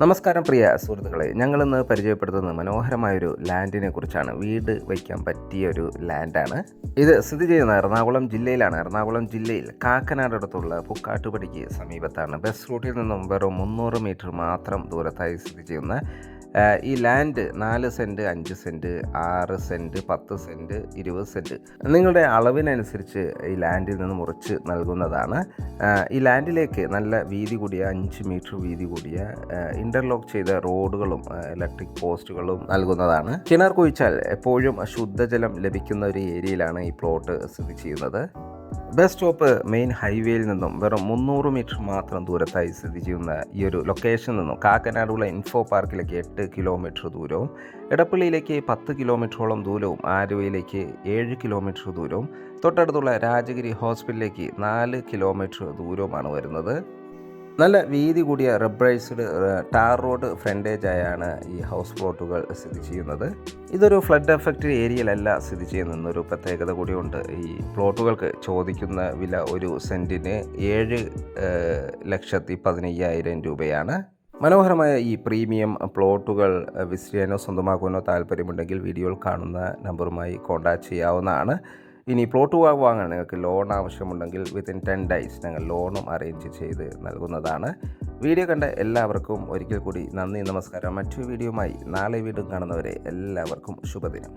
നമസ്കാരം പ്രിയ സുഹൃത്തുക്കളെ. ഞങ്ങളിന്ന് പരിചയപ്പെടുത്തുന്നത് മനോഹരമായൊരു ലാൻഡിനെ കുറിച്ചാണ്. വീട് വയ്ക്കാൻ പറ്റിയ ഒരു ലാൻഡാണ്. ഇത് സ്ഥിതി ചെയ്യുന്ന എറണാകുളം ജില്ലയിലാണ്. എറണാകുളം ജില്ലയിൽ കാക്കനാട് അടുത്തുള്ള പുക്കാട്ടുപടിക്ക് സമീപത്താണ്. ബസ് റൂട്ടിൽ നിന്നും വെറും മുന്നൂറ് മീറ്റർ മാത്രം ദൂരത്തായി സ്ഥിതി ചെയ്യുന്ന ഈ ലാൻഡ് നാല് സെന്റ് അഞ്ച് സെന്റ് ആറ് സെന്റ് പത്ത് സെന്റ് ഇരുപത് സെന്റ് നിങ്ങളുടെ അളവിനനുസരിച്ച് ഈ ലാൻഡിൽ നിന്ന് മുറിച്ച് നൽകുന്നതാണ്. ഈ ലാൻഡിലേക്ക് നല്ല വീതി കൂടിയ അഞ്ച് മീറ്റർ വീതി കൂടിയ ഇന്റർലോക്ക് ചെയ്ത റോഡുകളും ഇലക്ട്രിക് പോസ്റ്റുകളും നൽകുന്നതാണ്. കിണർ കുഴിച്ചാൽ എപ്പോഴും ശുദ്ധജലം ലഭിക്കുന്ന ഒരു ഏരിയയിലാണ് ഈ പ്ലോട്ട് സ്ഥിതി ചെയ്യുന്നത്. ബസ് സ്റ്റോപ്പ് മെയിൻ ഹൈവേയിൽ നിന്നും വെറും മുന്നൂറ് മീറ്റർ മാത്രം ദൂരത്തായി സ്ഥിതി ചെയ്യുന്ന ഈ ഒരു ലൊക്കേഷൻ നിന്നും കാക്കനാടുള്ള ഇൻഫോ പാർക്കിലേക്ക് എട്ട് കിലോമീറ്റർ ദൂരവും എടപ്പള്ളിയിലേക്ക് പത്ത് കിലോമീറ്ററോളം ദൂരവും ആലുവയിലേക്ക് ഏഴ് കിലോമീറ്റർ ദൂരവും തൊട്ടടുത്തുള്ള രാജഗിരി ഹോസ്പിറ്റലിലേക്ക് നാല് കിലോമീറ്റർ ദൂരവുമാണ് വരുന്നത്. നല്ല വീതി കൂടിയ റബ്ബറൈസ്ഡ് ടാർ റോഡ് ഫ്രണ്ടേജ് ആയാണ് ഈ ഹൗസ് പ്ലോട്ടുകൾ സ്ഥിതി ചെയ്യുന്നത്. ഇതൊരു ഫ്ലഡ് എഫക്റ്റഡ് ഏരിയയിലല്ല സ്ഥിതി ചെയ്യുന്നൊരു പ്രത്യേകത കൂടിയുണ്ട്. ഈ പ്ലോട്ടുകൾക്ക് ചോദിക്കുന്ന വില ഒരു സെന്റിന് ഏഴ് ലക്ഷത്തി പതിനയ്യായിരം രൂപയാണ്. മനോഹരമായ ഈ പ്രീമിയം പ്ലോട്ടുകൾ വിസിറ്റ് ചെയ്യാനോ സ്വന്തമാക്കുവാനോ താല്പര്യമുണ്ടെങ്കിൽ വീഡിയോയിൽ കാണുന്ന നമ്പറുമായി കോൺടാക്റ്റ് ചെയ്യാവുന്നതാണ്. ഇനി പ്ലോട്ട് വാങ്ങാൻ നിങ്ങൾക്ക് ലോൺ ആവശ്യമുണ്ടെങ്കിൽ വിത്തിൻ ടെൻ ഡേയ്സ് ഞങ്ങൾ ലോണും അറേഞ്ച് ചെയ്ത് നൽകുന്നതാണ്. വീഡിയോ കണ്ട എല്ലാവർക്കും ഒരിക്കൽ കൂടി നന്ദി നമസ്കാരം. മറ്റൊരു വീഡിയോയുമായി നാളെ വീണ്ടും കാണുന്നവരെ എല്ലാവർക്കും ശുഭദിനം.